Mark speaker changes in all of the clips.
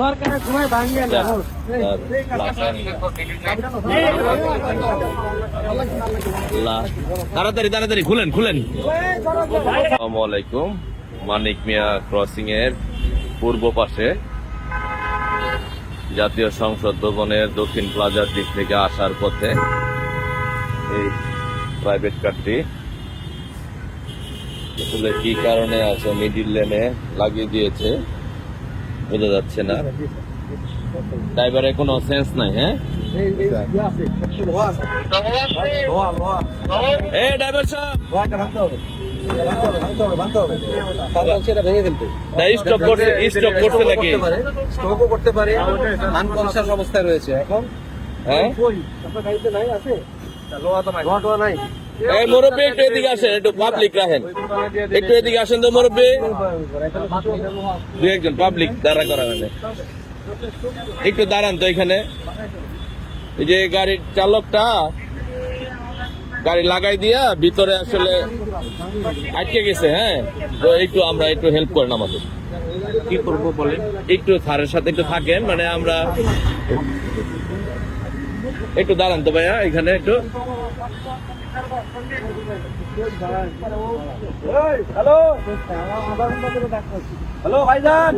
Speaker 1: দরকারের সময় ভাঙিয়ে না
Speaker 2: তাড়াতাড়ি তাড়াতাড়ি খুলেন খুলেন। আলাইকুম মানিক মিয়া ক্রসিং এর পূর্ব পাশে জাতীয় সংসদ ভবনের দক্ষিণ প্লাজার দিক থেকে আসার পথে এই প্রাইভেট কারটি আসলে কি কারণে আছে? মিডিল লেনে লাগিয়ে দিয়েছে। বোঝা যাচ্ছে না। ড্রাইভারের কোনো সেন্স নাই হ্যাঁ? এ ড্রাইভার সাহেব!
Speaker 3: করতে পারে। আনকনসিয়াস অবস্থায় রয়েছে। এখন
Speaker 2: হ্যাঁ?
Speaker 3: নাই
Speaker 2: এই মুরব্বী একটু এদিকে আসেন একটু পাবলিক রাখেন। একটু এদিকে আসেন তো মুরব্বী। দু একজন পাবলিক দাঁড়া করা একটু দাঁড়ান তো এখানে। এই যে গাড়ির চালকটা গাড়ি লাগাই দিয়া ভিতরে আসলে আটকে গেছে হ্যাঁ? তো একটু আমরা একটু হেল্প করেন আমাদের।
Speaker 3: কি করব বলেন?
Speaker 2: একটু স্যারের সাথে একটু থাকেন মানে আমরা একটু দাঁড়ান তো ভাইয়া এখানে একটু।
Speaker 3: হ্যালো। হ্যালো ভাইজান।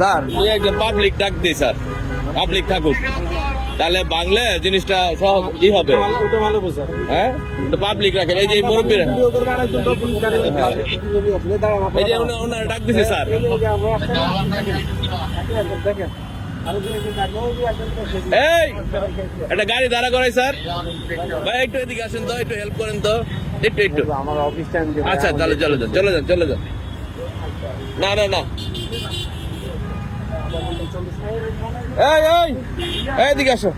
Speaker 3: স্যার।
Speaker 2: দুই একজন পাবলিক ডাক দিই স্যার। পাবলিক থাকুক। তাহলে বাংলা জিনিসটা সহজ ই হবে।
Speaker 3: ওটা ভালো বোঝা
Speaker 2: হ্যাঁ পাবলিক রাখেন। এই যে মুরব্বীরা। এই যে ওনারা ডাক দিছে স্যার। এই, একটা গাড়ি দাঁড়া করাই, স্যার। ভাই, একটু এদিকে আসেন তো, একটু হেল্প করেন তো। একটু একটু।
Speaker 3: আমার অফিস
Speaker 2: আচ্ছা তাহলে চলে যান চলে যান চলে যান। না না না। এই এই এদিকে আসো।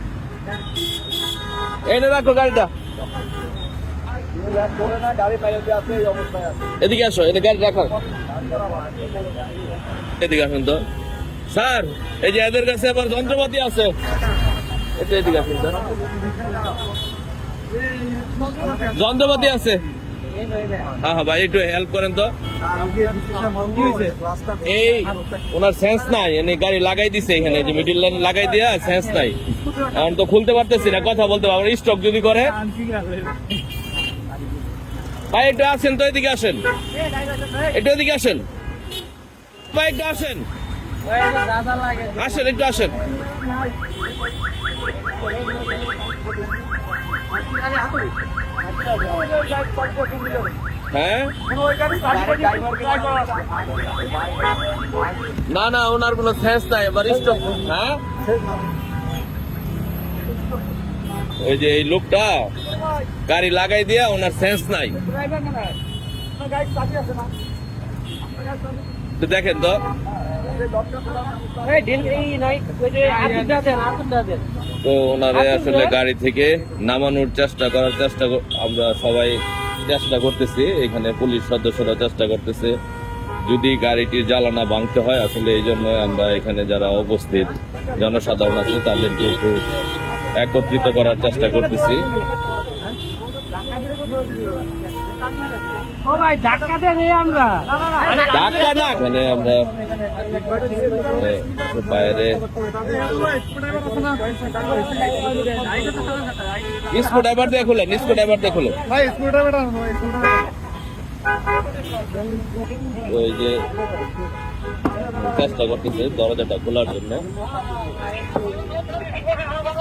Speaker 2: এনে রাখো গাড়িটা। এদিকে আসো এনে গাড়ি রাখো। এদিকে আসুন তো। স্যার, এই যে এদের কাছে আবার যন্ত্রপাতি আছে। যন্ত্রপাতি আছে। হ্যাঁ হ্যাঁ ভাই, একটু হেল্প করেন তো। এই, ওনার সেন্স নাই, এনে গাড়ি লাগাই দিছে এখানে, যে মিডিল লাইন লাগাই দিয়া সেন্স নাই। এখন তো খুলতে পারতেছি না, কথা বলতে পারব স্টক যদি করে। ভাই, একটু আসেন তো, এদিকে আসেন। একটু এদিকে আসেন। ভাই, একটু আসেন। আসেন একটু আসেন। হ্যাঁ? না না ওনার কোনো সেন্স নাই এবার হ্যাঁ? ওই যে এই লোকটা গাড়ি লাগাই দিয়া ওনার সেন্স নাই। তো দেখেন তো। তো ওনারে আসলে গাড়ি থেকে নামানোর চেষ্টা করার চেষ্টা আমরা সবাই চেষ্টা করতেছি এখানে পুলিশ সদস্যরা চেষ্টা করতেছে। যদি গাড়িটির জ্বালানা ভাঙতে হয় আসলে এই জন্য আমরা এখানে যারা উপস্থিত জনসাধারণ আছে তাদেরকে একটু একত্রিত করার চেষ্টা করতেছি।
Speaker 1: ও ভাই ধাক্কা দেন আমরা।
Speaker 2: ধাক্কা না এখানে আমরা বাইরে। স্কু ড্রাইভার দিয়ে খুলেন ড্রাইভার দিয়ে খুলেন
Speaker 3: ভাই
Speaker 2: ওই যে চেষ্টা করতেছে দরজাটা খোলার জন্য।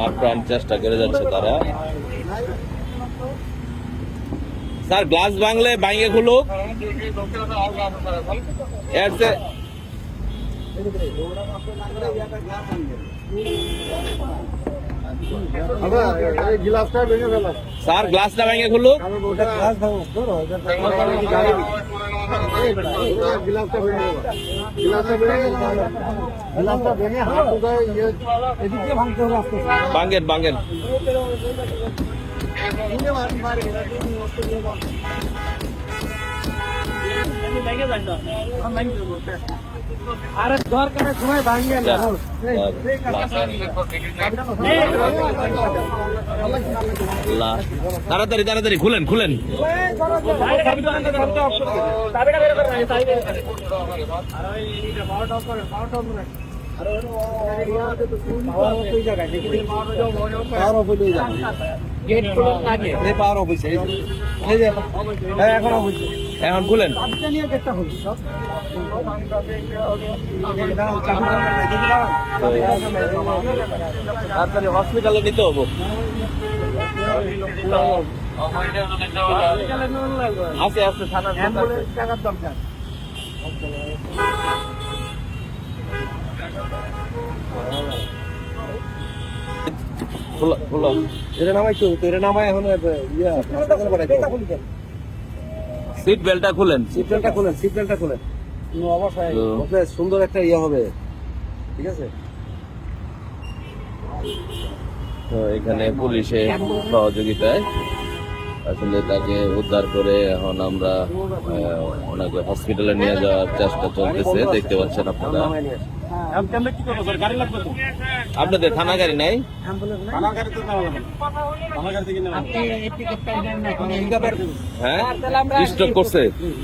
Speaker 2: আপ্রাণ চেষ্টা করে যাচ্ছে তারা। স্যার গ্লাস ভাঙলে ভাঙে খুলুক। এর চেয়ে- স্যার গ্লাসটা ভেঙে খুলুক। বাঙ্গেন বাঙ্গেন।
Speaker 1: আরে দরকারের সময় ভাঙিয়ে না
Speaker 2: তাড়াতাড়ি তাড়াতাড়ি খুলেন খুলেন।
Speaker 3: হ্যাঁ, এখন
Speaker 2: খুলেন তাড়াতাড়ি হসপিটালে নিতে হব। আছে আছে থানার
Speaker 1: দরকার
Speaker 2: খোলা খোলা
Speaker 3: এটা নামাই তো তো এটা নামাই এখন ইয়া হাসপাতালে পাঠাই
Speaker 2: সিট বেল্টটা খুলেন।
Speaker 3: সিট বেল্টটা খোলেন সিট বেল্টটা খোলেন।
Speaker 2: তো
Speaker 3: ওকে সুন্দর একটা ইয়ে হবে। ঠিক আছে?
Speaker 2: তো এখানে পুলিশের সহযোগিতায় আসলে তাকে উদ্ধার করে এখন আমরা ওনাকে হসপিটালে নিয়ে যাওয়ার চেষ্টা চলতেছে। দেখতে পাচ্ছেন আপনারা। আপনাদের থানা গাড়ি নাই? হ্যাঁ? স্টক করছে?